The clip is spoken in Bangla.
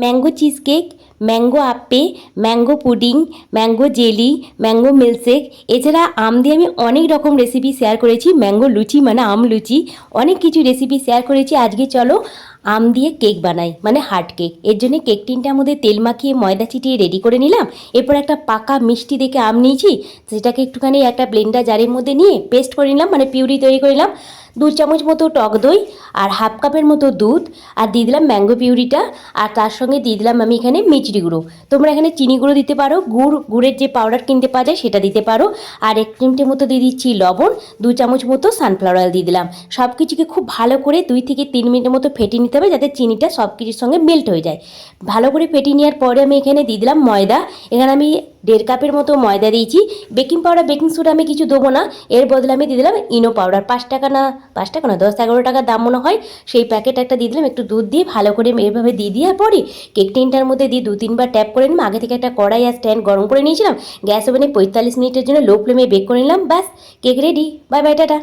ম্যাঙ্গো চিজ কেক ম্যাঙ্গো আপে mango pudding mango jelly mango milkshake এছাড়া আম দিয়ে আমি অনেক রকম রেসিপি শেয়ার করেছি। ম্যাঙ্গো লুচি মানে আম লুচি। অনেক কিছু রেসিপি শেয়ার করেছি। আজকে চলো আম দিয়ে কেক বানাই মানে হার্ড কেক এর জন্য কেক টিনটার মধ্যে তেল মাখিয়ে ময়দা চিটিয়ে রেডি করে নিলাম। এরপর একটা পাকা মিষ্টি দেখে আম নিয়েছি। সেটাকে একটুখানি একটা ব্লেন্ডার জারের মধ্যে নিয়ে পেস্ট করে নিলাম মানে পিউরি তৈরি করে নিলাম। দু চামচ মতো টক দই আর হাফ কাপের মতো দুধ আর দিয়ে দিলাম ম্যাঙ্গো পিউরিটা আর তার সঙ্গে দিয়ে দিলাম আমি এখানে মিচড়ি গুঁড়ো। তোমরা এখানে চিনি গুঁড়ো দিতে পারো, গুড়, গুড়ের যে পাউডার কিনতে পাওয়া যায় সেটা দিতে পারো আর এক চিমটে মতো দিয়ে দিচ্ছি লবণ, দু চামচ মতো সানফ্লাওয়ার অয়েল দিয়ে দিলাম। সব কিছুকে খুব ভালো করে দুই থেকে তিন মিনিটের মতো ফেটিয়ে নিতে হবে যাতে চিনিটা সব কিছুর সঙ্গে মেল্ট হয়ে যায়। ভালো করে ফেটিয়ে নেওয়ার পরে আমি এখানে দিয়ে দিলাম ময়দা। এখানে আমি দেড় কাপের মতো ময়দা দিয়েছি। বেকিং পাউডার বেকিং সোডা আমি কিছু দেবো না। এর বদলে আমি দিয়ে দিলাম ইনো পাউডার পাঁচ টাকা না, পাঁচ টাকা না, দশ, এগারো টাকার দাম মনে হয়। সেই প্যাকেট একটা দিয়ে দিলাম, একটু দুধ দিয়ে ভালো করে এভাবে দিয়ে দেওয়ার পরে কেক টিনটার মধ্যে দিয়ে দু, তিনবার ট্যাপ করে নিলাম। আগে থেকে একটা কড়াই আর স্ট্যান্ড গরম করে নিয়েছিলাম। গ্যাস ওভেনে পঁয়তাল্লিশ মিনিটের জন্য লো ফ্লেমে বেক করে নিলাম। ব্যাস cake ready bye bye tata.